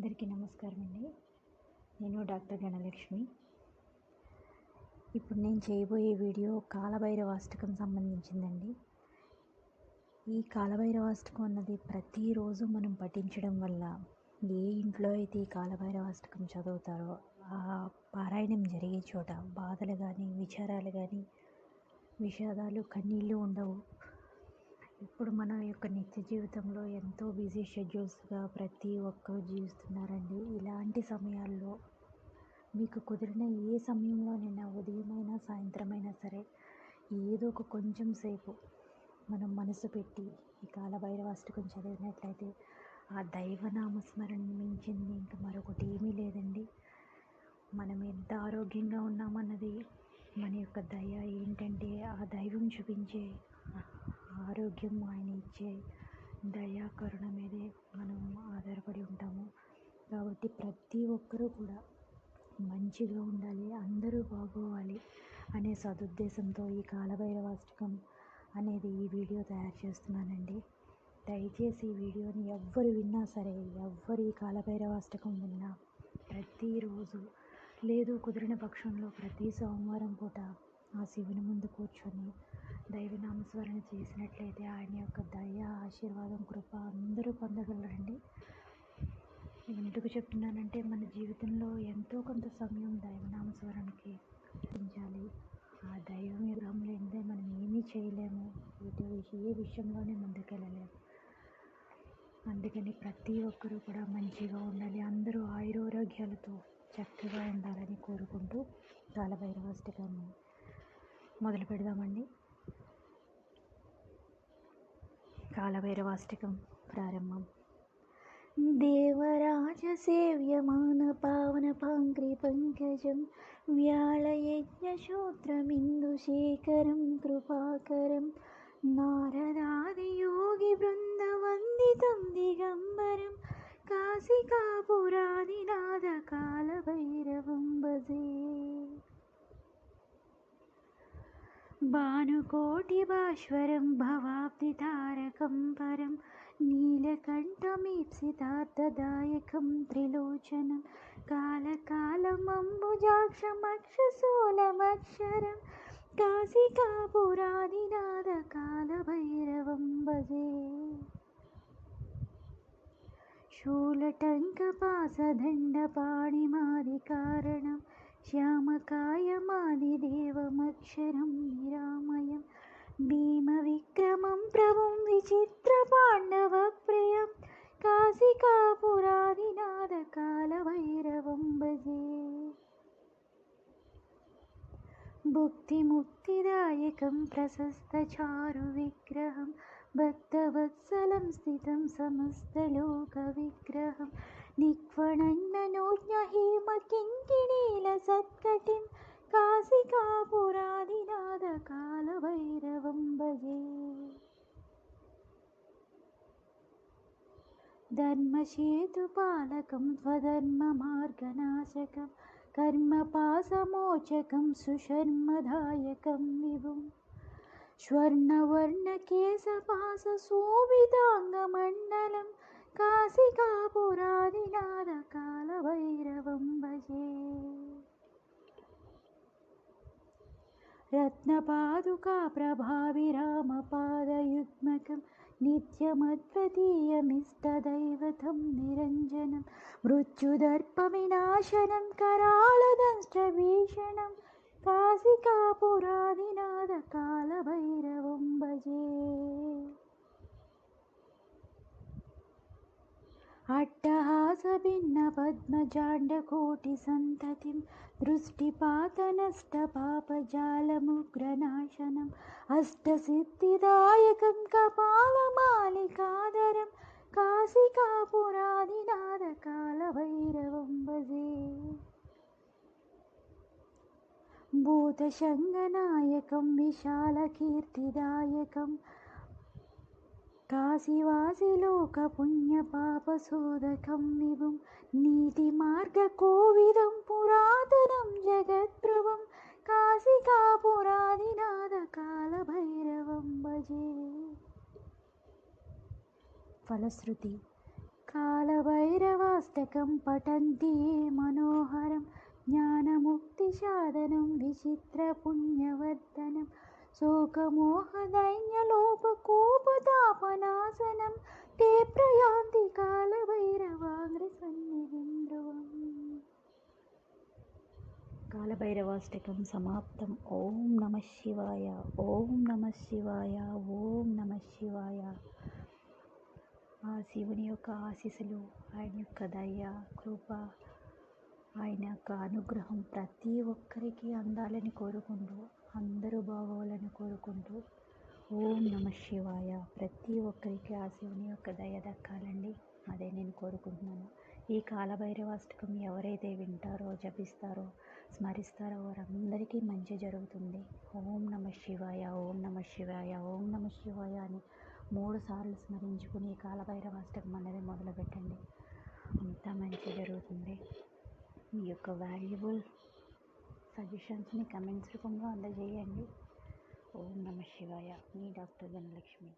అందరికీ నమస్కారం అండి. నేను డాక్టర్ గణలక్ష్మి. ఇప్పుడు నేను చేయబోయే వీడియో కాలభైరవాష్టకం సంబంధించిందండి. ఈ కాలభైరవాష్టకం అన్నది ప్రతిరోజు మనం పఠించడం వల్ల ఏ ఇంట్లో అయితే ఈ కాలభైరవాష్టకం చదువుతారో ఆ పారాయణం జరిగే చోట బాధలు కానీ విచారాలు కానీ విషాదాలు కన్నీళ్ళు ఉండవు. ఇప్పుడు మన యొక్క నిత్య జీవితంలో ఎంతో బిజీ షెడ్యూల్స్గా ప్రతి ఒక్కరు జీవిస్తున్నారండి. ఇలాంటి సమయాల్లో మీకు కుదిరిన ఏ సమయంలోనైనా ఉదయమైనా సాయంత్రమైనా సరే ఏదో ఒక కొంచెం సేపు మనం మనసు పెట్టి ఈ కాలభైరవాష్టకం చదివినట్లయితే ఆ దైవనామస్మరణ మించింది ఇంకా మరొకటి ఏమీ లేదండి. మనం ఎంత ఆరోగ్యంగా ఉన్నామన్నది మన యొక్క దయ ఏంటంటే ఆ దైవం చూపించే ఆరోగ్యం ఆయన ఇచ్చే దయా కరుణ మీదే మనం ఆధారపడి ఉంటాము. కాబట్టి ప్రతి ఒక్కరూ కూడా మంచిగా ఉండాలి అందరూ బాగోవాలి అనే సదుద్దేశంతో ఈ కాలభైరవాష్టకం అనేది ఈ వీడియో తయారు చేస్తున్నానండి. దయచేసి ఈ వీడియోని ఎవ్వరు విన్నా సరే ఎవ్వరు ఈ కాలభైరవాష్టకం విన్నా ప్రతిరోజు లేదు కుదిరిన పక్షంలో ప్రతి సోమవారం పూట ఆ శివుని ముందు కూర్చొని దైవనామస్మరణ చేసినట్లయితే ఆయన యొక్క దయ ఆశీర్వాదం కృప అందరూ పొందగలరండి. ఎందుకు చెప్తున్నానంటే మన జీవితంలో ఎంతో కొంత సమయం దైవనామస్మరణకి ఉంచాలి ఆ దైవం విగ్రహం లేనిదే మనం ఏమీ చేయలేము. ఎటు ఏ విషయంలోనే ముందుకెళ్ళలేము. అందుకని ప్రతి ఒక్కరూ కూడా మంచిగా ఉండాలి. అందరూ ఆయురారోగ్యాలతో చక్కగా ఉండాలని కోరుకుంటూ కాలభైరవాష్టకాన్ని మొదలు పెడదామండి కాలభైరవాష్టకం ప్రారంభం. దేవరాజ సేవ్యమాన పావన పాంగ్రి పంకజం వ్యాళయజ్ఞశూద్రమిందుశేఖరం కృపాకరం నారదాదియోగి బృందవందితం దిగంబరం కాశికాపురాదినాథ कोटिबाश्वरं भवाप्तारकं परं नीलकण्ठमीप्सितार्थदायकं त्रिलोचनं कालकालमम्बुजाक्षमक्षसोलमक्षरं काशिकापुरादिनादकालभैरवं भजे। शूलटङ्कपासदण्डपाणिमादिकारणं श्यामकायमादिदेवमक्षरं निरा भीमविक्रमं प्रभुं विचित्रपाण्डवप्रियं काशिकापुरादिनाथकालभैरवं भजे भुक्तिमुक्तिदायकं प्रशस्तचारुविग्रहं भक्तवत्सलं स्थितं समस्तलोकविग्रहं निक्वणन्ननोज्ञहेमकिङ्किणीलसत्कटिं काशिकापुरादिनाथकालभैरवं भजे धर्मसेतुपालकं स्वधर्ममार्गनाशकं कर्मपासमोचकं सुशर्मदायकं विभुम् स्वर्णवर्णकेशपासशोभिताङ्गमण्डलं काशिकापुरादिनाथकालभैरवं भजे रत्नपादुकाप्रभाविरामपादयुग्मकं नित्यमद्वितीयमिष्टदैवतं निरञ्जनं मृत्युदर्पविनाशनं करालदंष्ट्रभीषणं काशिकापुरादिनाथकालभैरवं भजे अट्टहासभिन्नपद्मजाण्डकोटिसन्ततिं दृष्टिपातनष्टपापजालमुग्रनाशनम् अष्टसिद्धिदायकं कपालमालिकाधरं काशिकापुरादिनाथकालभैरवं भजे। भूतशङ्गनायकं विशालकीर्तिदायकं काशीवासिलोकपुण्यपापशोधकं नीतिमार्गकोविदं पुरातनं जगत्प्रभं काशिकापुरादिनाथकालभैरवं भजे फलश्रुति कालभैरवास्तकं पठन्ति मनोहरं ज्ञानमुक्तिसाधनं विचित्रपुण्यवर्धनं విచిత్రపుణ్యవర్ధనం శోకమోహదైన్యలోపకోపతాపనాశనం ते ప్రయాంతి కాలభైరవాగ్ర సన్నిధిం ధ్రువం కాలభైరవాష్టకం సమాప్తం. ఓం నమ శివాయ ఓం నమ శివాయ ఓం నమ శివాయ. ఆ శివుని యొక్క ఆశీస్సులు ఆయన యొక్క దయ కృప ఆయన యొక్క అనుగ్రహం ప్రతి ఒక్కరికి అందాలని కోరుకుంటూ అందరూ బాగోవాలని కోరుకుంటూ ఓం నమ శివాయ. ప్రతి ఒక్కరికి ఆ శివుని యొక్క దయ దక్కాలండి. అదే నేను కోరుకుంటున్నాను. ఈ కాలభైరవాష్టకం ఎవరైతే వింటారో జపిస్తారో స్మరిస్తారో వారందరికీ మంచి జరుగుతుంది. ఓం నమ శివాయ ఓం నమ శివాయ ఓం నమ శివాయ అని మూడు సార్లు స్మరించుకుని కాలభైరవాష్టకం అనేది మొదలుపెట్టండి. అంతా మంచి జరుగుతుంది. మీ యొక్క వాల్యుబుల్ సజెషన్స్ని కమెంట్స్ రూపంలో అందజేయండి. ఓం నమ శివాయ. మీ డాక్టర్ ధనలక్ష్మి.